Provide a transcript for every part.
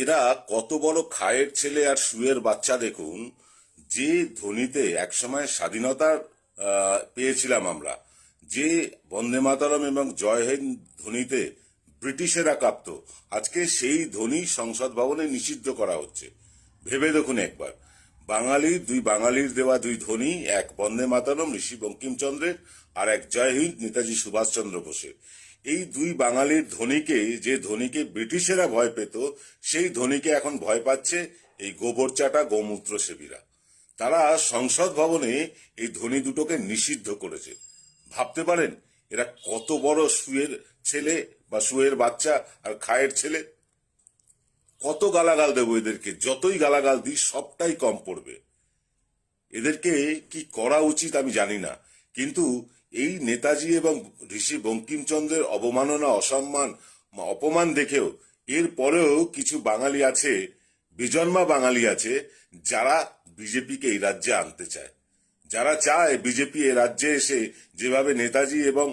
এরা কত বড় খায়ের ছেলে আর সুয়ের বাচ্চা দেখুন, যে ধ্বনিতে একসময় স্বাধীনতার পেয়েছিলাম আমরা, যে বন্দে মাতরম এবং জয় হিন্দ ধ্বনিতে ব্রিটিশেরা কাঁপত। আজকে সেই ধ্বনি সংসদ ভবনে নিষিদ্ধ করা হচ্ছে। ভেবে দেখুন একবার। বাঙালির দুই বাঙালির দেওয়া দুই ধ্বনি, এক বন্দে মাতারম, ঋষি বঙ্কিমচন্দ্রের আর এক জয় হিন্দ নেতাজি সুভাষচন্দ্র বোসের। এই দুই বাঙালির ধ্বনিকে যে ধ্বনিকে ব্রিটিশেরা ভয় পেত, সেই ধ্বনিকে এখন ভয় পাচ্ছে এই গোবর চাটা গোমূত্র সেবীরা তারা সংসদ ভবনে এই ধ্বনি দুটোকে নিষিদ্ধ করেছে। ভাবতে পারেন, এরা কত বড় সুয়ের ছেলে বা সুয়ের বাচ্চা আর খায়ের ছেলে। কত গালাগাল দেবো এদেরকে, যতই গালাগাল দিই সবটাই কম পড়বে। এদেরকে কি করা উচিত আমি জানি না, কিন্তু এই নেতাজি এবং ঋষি বঙ্কিমচন্দ্রের অবমাননা, অসম্মান অপমান দেখেও এর পরেও কিছু বাঙালি আছে, বিজন্মা বাঙালি আছে, যারা বিজেপিকে এই রাজ্যে আনতে চায়। যারা চায় বিজেপি এ রাজ্যে এসে যেভাবে নেতাজি এবং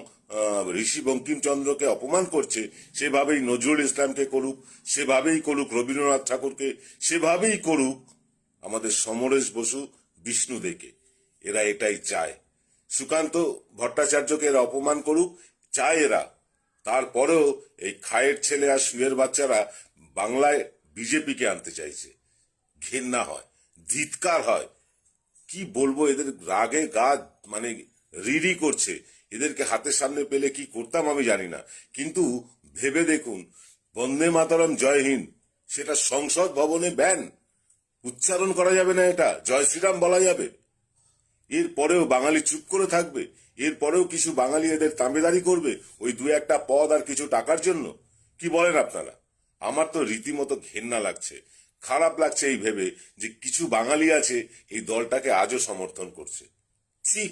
ঋষি বঙ্কিমচন্দ্রকে অপমান করছে, সেভাবেই নজরুল ইসলামকে করুক, সেভাবেই করুক রবীন্দ্রনাথ ঠাকুরকে, সেভাবেই করুক আমাদের সমরেশ বসু, বিষ্ণু দেকে এরা এটাই চায়। সুকান্ত ভট্টাচার্যকে এরা অপমান করুক, চায় এরা। তারপরেও এই খায়ের ছেলে আর সুয়ের বাচ্চারা বাংলায় বিজেপিকে আনতে চাইছে। ঘেন্না হয়, ধিৎকার হয়। কি বলব, এদের রাগে গা মানে রিরি করছে। এদেরকে হাতের সামনে পেলে কি করতাম আমি জানি না। কিন্তু ভেবে দেখুন, বন্দে মাতরম, জয় হিন্দ, সেটা সংসদ ভবনে ব্যান। উচ্চারণ করা যাবে না এটা, জয় শ্রীরাম বলা যাবে। এর পরেও বাঙালি চুপ করে থাকবে এর পরেও কিছু বাঙালি এদের তাঁবেদারি করবে, ওই দু একটা পদ আর কিছু টাকার জন্য? কি বলেন আপনারা? আমার তো রীতিমতো ঘেন্না লাগছে, খারাপ লাগছে এই ভেবে যে কিছু বাঙালি আছে এই দলটাকে আজও সমর্থন করছে। ছি!